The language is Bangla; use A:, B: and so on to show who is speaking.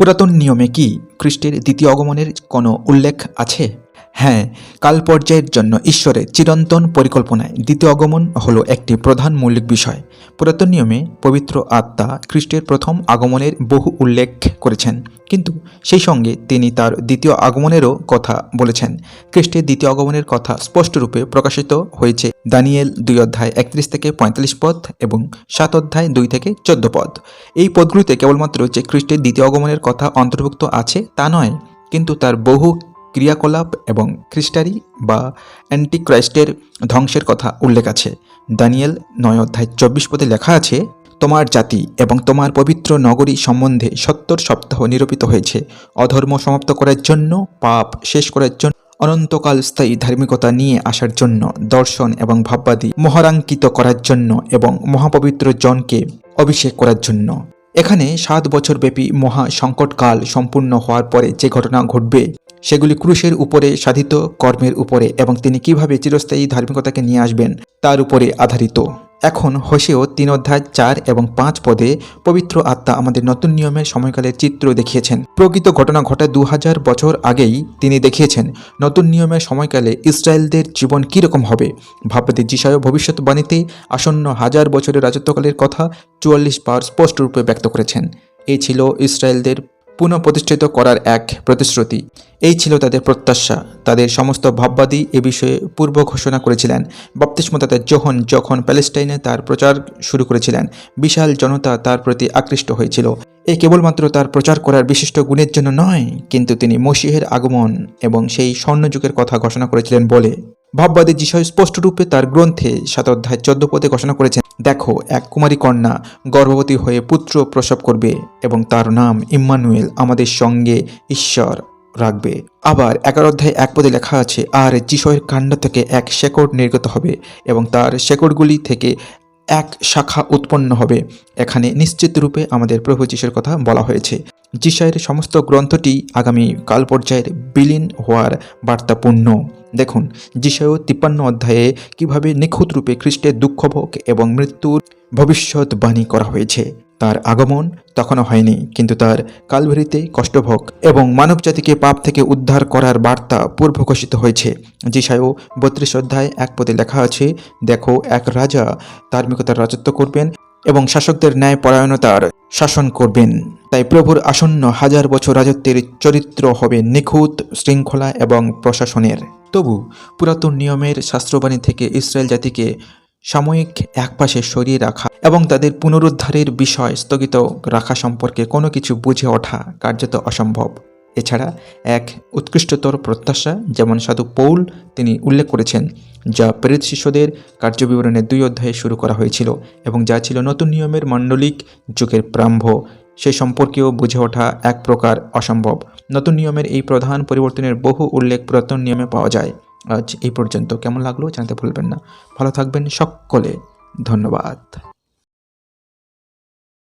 A: পুরাতন নিয়মে কি খ্রিস্টের দ্বিতীয় আগমনের কোনো উল্লেখ আছে? হ্যাঁ কাল পর্যায়ের জন্য ঈশ্বরের চিরন্তন পরিকল্পনায় দ্বিতীয় আগমন হলো একটি প্রধান মৌলিক বিষয়। পুরাতন নিয়মে পবিত্র আত্মা খ্রিস্টের প্রথম আগমনের বহু উল্লেখ করেছেন। কিন্তু সেই সঙ্গে তিনি তার দ্বিতীয় আগমনেরও কথা বলেছেন। খ্রিস্টের দ্বিতীয় আগমনের কথা স্পষ্টরূপে প্রকাশিত হয়েছে দানিয়েল দুই অধ্যায় একত্রিশ থেকে পঁয়তাল্লিশ পদ এবং সাত অধ্যায় দুই থেকে চোদ্দ পদ। এই পদগুলিতে কেবলমাত্র যে খ্রিস্টের দ্বিতীয় আগমনের কথা অন্তর্ভুক্ত আছে তা নয়, কিন্তু তার বহু ক্রিয়াকলাপ এবং খ্রিস্টারি বা অ্যান্টিক্রাইস্টের ধ্বংসের কথা উল্লেখ আছে। দানিয়েল নয় অধ্যায় চব্বিশ পদে লেখা আছে, তোমার জাতি এবং তোমার পবিত্র নগরী সম্বন্ধে সত্তর সপ্তাহ নিরূপিত হয়েছে। অধর্ম সমাপ্ত করার জন্য, পাপ শেষ করার জন্য, অনন্তকাল স্থায়ী ধার্মিকতা নিয়ে আসার জন্য, দর্শন এবং ভাববাদী মহারাঙ্কিত করার জন্য এবং মহাপবিত্র জনকে অভিষেক করার জন্য। এখানে সাত বছর ব্যাপী মহা সংকটকাল সম্পূর্ণ হওয়ার পরে যে ঘটনা ঘটবে সেগুলি ক্রুশের উপরে সাধিত কর্মের উপরে এবং তিনি কীভাবে চিরস্থায়ী ধার্মিকতাকে নিয়ে আসবেন, তার উপরে আধারিত। এখন হোসেও তিন অধ্যায় চার এবং পাঁচ পদে পবিত্র আত্মা আমাদের নতুন নিয়মের সময়কালের চিত্র দেখিয়েছেন। প্রকৃত ঘটনা ঘটা দু হাজার বছর আগেই তিনি দেখিয়েছেন, নতুন নিয়মের সময়কালে ইসরায়েলদের জীবন কীরকম হবে। ভাববাদী যিশায় ভবিষ্যৎবাণীতে আসন্ন হাজার বছরের রাজত্বকালের কথা চুয়াল্লিশ বার স্পষ্টরূপে ব্যক্ত করেছেন। এই ছিল ইসরায়েলদের পুনঃপ্রতিষ্ঠিত করার এক প্রতিশ্রুতি। এই ছিল তাদের প্রত্যাশা। তাদের সমস্ত ভাববাদী এ বিষয়ে পূর্ব ঘোষণা করেছিলেন। বাপ্তিস্মতাতা যখন যখন প্যালেস্টাইনে তার প্রচার শুরু করেছিলেন, বিশাল জনতা তার প্রতি আকৃষ্ট হয়েছিল। এ কেবলমাত্র তার প্রচার করার বিশিষ্ট গুণের জন্য নয়, কিন্তু তিনি মসিহের আগমন এবং সেই স্বর্ণযুগের কথা ঘোষণা করেছিলেন বলে। ভাববাদী যিশয় স্পষ্টরূপে তার গ্রন্থে সাত অধ্যায় চোদ্দ পদে ঘোষণা করেছেন, দেখো, এক কুমারী কন্যা গর্ভবতী হয়ে পুত্র প্রসব করবে এবং তার নাম ইম্মানুয়েল, আমাদের সঙ্গে ঈশ্বর রাখবে। আবার এগারো অধ্যায় এক পদে লেখা আছে, আর যিশয়ের কাণ্ড থেকে এক শেকড় নির্গত হবে এবং তার শেকড়গুলি থেকে এক শাখা উৎপন্ন হবে। এখানে নিশ্চিত রূপে আমাদের প্রভু যিশুর কথা বলা হয়েছে। যিশায়ের সমস্ত গ্রন্থটি আগামী কাল পর্যায়ের বিলীন হওয়ার বার্তাপূর্ণ। দেখুন যিশায় তিপ্পান্ন অধ্যায়ে কীভাবে নিখুঁত রূপে খ্রিস্টের দুঃখভোগ এবং মৃত্যুর ভবিষ্যৎবাণী করা হয়েছে। তার আগমন তখনও হয়নি, কিন্তু তার কালভেরিতে কষ্টভোগ এবং মানবজাতিকে পাপ থেকে উদ্ধার করার বার্তা পূর্ব ঘোষিত হয়েছে। যিশায়ও বত্রিশ অধ্যায় এক পদে লেখা আছে, দেখো, এক রাজা ধার্মিকতার রাজত্ব করবেন এবং শাসকদের ন্যায় পরায়ণতার শাসন করবেন। তাই প্রভুর আসন্ন হাজার বছর রাজত্বের চরিত্র হবে নিখুঁত, শৃঙ্খলা এবং প্রশাসনের। তবু পুরাতন নিয়মের শাস্ত্রবাণী থেকে ইসরায়েল জাতিকে সাময়িক একপাশে সরিয়ে রাখা এবং তাদের পুনরুদ্ধারের বিষয় স্থগিত রাখা সম্পর্কে কোনো কিছু বুঝে ওঠা কার্যত অসম্ভব। এছাড়া এক উৎকৃষ্টতর প্রত্যাশা, যেমন সাধু পৌল তিনি উল্লেখ করেছেন, যা প্রেরিত শিষ্যদের কার্যবিবরণের দুই অধ্যায়ে শুরু করা হয়েছিল এবং যা ছিল নতুন নিয়মের মান্ডলিক যুগের প্রাম্ভ। সে সম্পর্কেও বুঝে ওঠা এক প্রকার অসম্ভব। নতুন নিয়মের এই প্রধান পরিবর্তনের বহু উল্লেখ পুরাতন নিয়মে পাওয়া যায়। আজ এই পর্যন্ত। কেমন লাগল জানাতে ভুলবেন না। ভালো থাকবেন সকলে। ধন্যবাদ।